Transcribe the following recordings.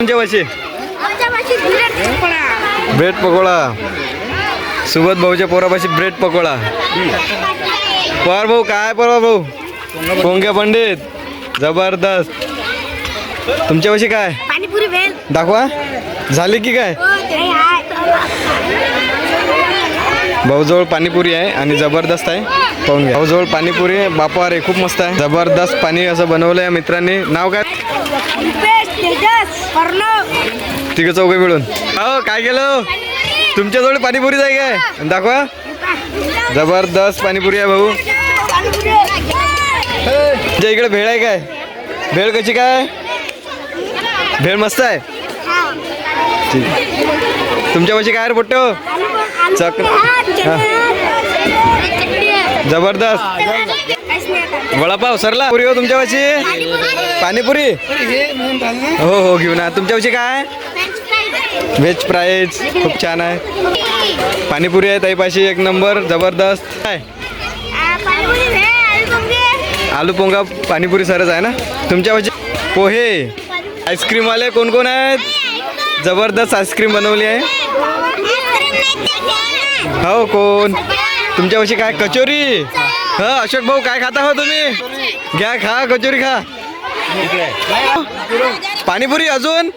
तुमच्या ब्रेड पकोडा. सुबत भाऊच्या पोरापाशी ब्रेड पकोडा. पवार भाऊ काय पवार भाऊ? पोंग्या पंडित. जबरदस्त. तुमच्यापाशी काय? दाखवा. झाली की काय? भाऊजवळ पाणीपुरी आहे आणि जबरदस्त आहे. पाहून घ्या. भाऊजवळ पाणीपुरी आहे. बापा रे खूप मस्त आहे. जबरदस्त पाणी असं बनवलं आहे मित्रांनी. नाव काय? तिघं चौघे मिळून. हो काय केलं? तुमच्याजवळ पाणीपुरी आहे काय? दाखवा. जबरदस्त पाणीपुरी आहे भाऊ. तुमच्या इकडे भेळ आहे काय? भेळ कशी काय? भेळ मस्त आहे. ठीक. तुमच्यापाशी काय रे पोट्टो? चक जबरदस्त. वडापाव सरला पुरी हो तुमच्यापाशी पाणीपुरी? हो हो घेऊन या. तुमच्यापाशी काय? व्हेज फ्राईज खूप छान आहे. पाणीपुरी आहे ताईपाशी एक नंबर. जबरदस्त. काय? आलू पोंगा पाणीपुरी सरच आहे ना? तुमच्यापाशी पोहे. आईस्क्रीमवाले कोण कोण आहेत? जबरदस्त आईस्क्रीम बनवली आहे. हो कोण? तुमच्यापाशी काय कचोरी? ह अशोक भाऊ काय खाता हो तुम्ही? घ्या खा कचोरी खा. पाणीपुरी अजून?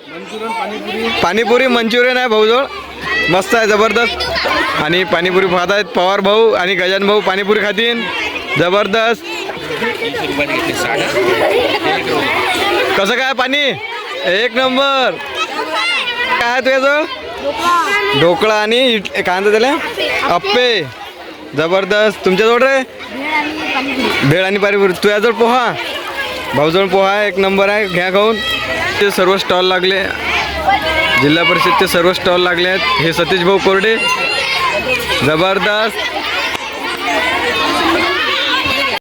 पाणीपुरी मंचुरियन आहे भाऊजवळ. मस्त आहे जबरदस्त. आणि पाणीपुरी खात आहेत पवार भाऊ आणि गजान भाऊ पाणीपुरी खातीन जबरदस्त. कसं काय पाणी? एक नंबर. काय तुझ्याजवळ? ढोकळा आणि काय म्हणतात त्याला? अप्पे. जबरदस्त. तुमच्याजवळ रे? भेळ आणि पाणीपुरी. तुझ्याजवळ पोहा? भाऊजवळ पोहा एक नंबर आहे. घ्या खाऊन. ते सर्व स्टॉल लागले. जिल्हा परिषदचे सर्व स्टॉल लागले आहेत. हे सतीश भाऊ कोरडे. जबरदस्त.